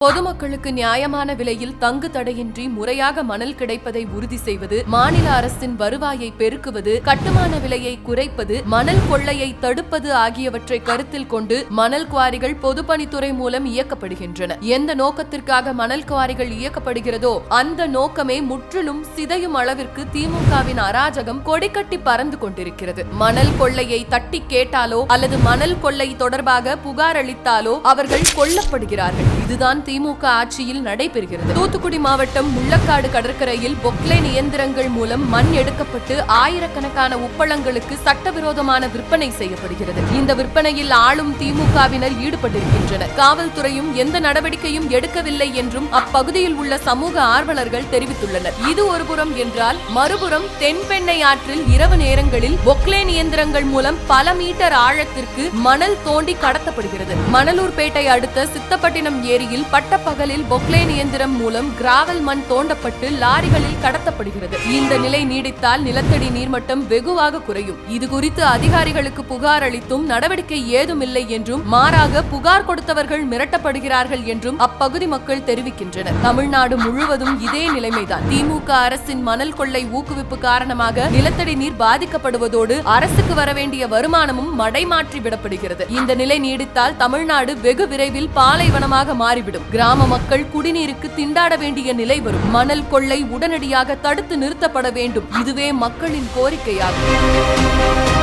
பொதுமக்களுக்கு நியாயமான விலையில் தங்கு தடையின்றி முறையாக மணல் கிடைப்பதை உறுதி செய்வது மாநில அரசின் வருவாயை பெருக்குவது கட்டுமான விலையை குறைப்பது மணல் கொள்ளையை தடுப்பது ஆகியவற்றை கருத்தில் கொண்டு மணல் குவாரிகள் பொதுப்பணித்துறை மூலம் இயக்கப்படுகின்றன. எந்த நோக்கத்திற்காக மணல் குவாரிகள் இயக்கப்படுகிறதோ அந்த நோக்கமே முற்றிலும் சிதையும் அளவிற்கு திமுகவின் அராஜகம் கொடிக்கட்டி பறந்து கொண்டிருக்கிறது. மணல் கொள்ளையை தட்டி கேட்டாலோ அல்லது மணல் கொள்ளை தொடர்பாக புகார் அளித்தாலோ அவர்கள் கொல்லப்படுகிறார்கள். இதுதான் திமுக ஆட்சியில் நடைபெறுகிறது. தூத்துக்குடி மாவட்டம் முள்ளக்காடு கடற்கரையில் பொக்லைன் இயந்திரங்கள் மூலம் மண் எடுக்கப்பட்டு ஆயிரக்கணக்கான உப்பளங்களுக்கு சட்டவிரோதமான விற்பனை செய்யப்படுகிறது. இந்த விற்பனையில் ஆளும் திமுகவினர் ஈடுபட்டிருக்கின்றனர். காவல்துறையும் எந்த நடவடிக்கையும் எடுக்கவில்லை என்றும் அப்பகுதியில் உள்ள சமூக ஆர்வலர்கள் தெரிவித்துள்ளனர். இது ஒருபுறம் என்றால் மறுபுறம் தென்பெண்ணை ஆற்றில் இரவு நேரங்களில் பொக்லைன் இயந்திரங்கள் மூலம் பல மீட்டர் ஆழத்திற்கு மணல் தோண்டி கடத்தப்படுகிறது. மணலூர்பேட்டை அடுத்த சித்தப்பட்டினம் ஏரியில் பட்டப்பகலில் பொக்லேன் இயந்திரம் மூலம் கிராவல் மண் தோண்டப்பட்டு லாரிகளில் கடத்தப்படுகிறது. இந்த நிலை நீடித்தால் நிலத்தடி நீர்மட்டம் வெகுவாக குறையும். இது குறித்து அதிகாரிகளுக்கு புகார் அளித்தும் நடவடிக்கை ஏதுமில்லை என்றும் மாறாக புகார் கொடுத்தவர்கள் மிரட்டப்படுகிறார்கள் என்றும் அப்பகுதி மக்கள் தெரிவிக்கின்றனர். தமிழ்நாடு முழுவதும் இதே நிலைமைதான். திமுக அரசின் மணல் கொள்ளை ஊக்குவிப்பு காரணமாக நிலத்தடி நீர் பாதிக்கப்படுவதோடு அரசுக்கு வர வேண்டிய வருமானமும் மடைமாற்றி விடப்படுகிறது. இந்த நிலை நீடித்தால் தமிழ்நாடு வெகு விரைவில் பாலைவனமாக மாறிவிடும். கிராம மக்கள் குடிநீருக்கு திண்டாட வேண்டிய நிலை வரும். மணல் கொள்ளை உடனடியாக தடுத்து நிறுத்தப்பட வேண்டும். இதுவே மக்களின் கோரிக்கையாகும்.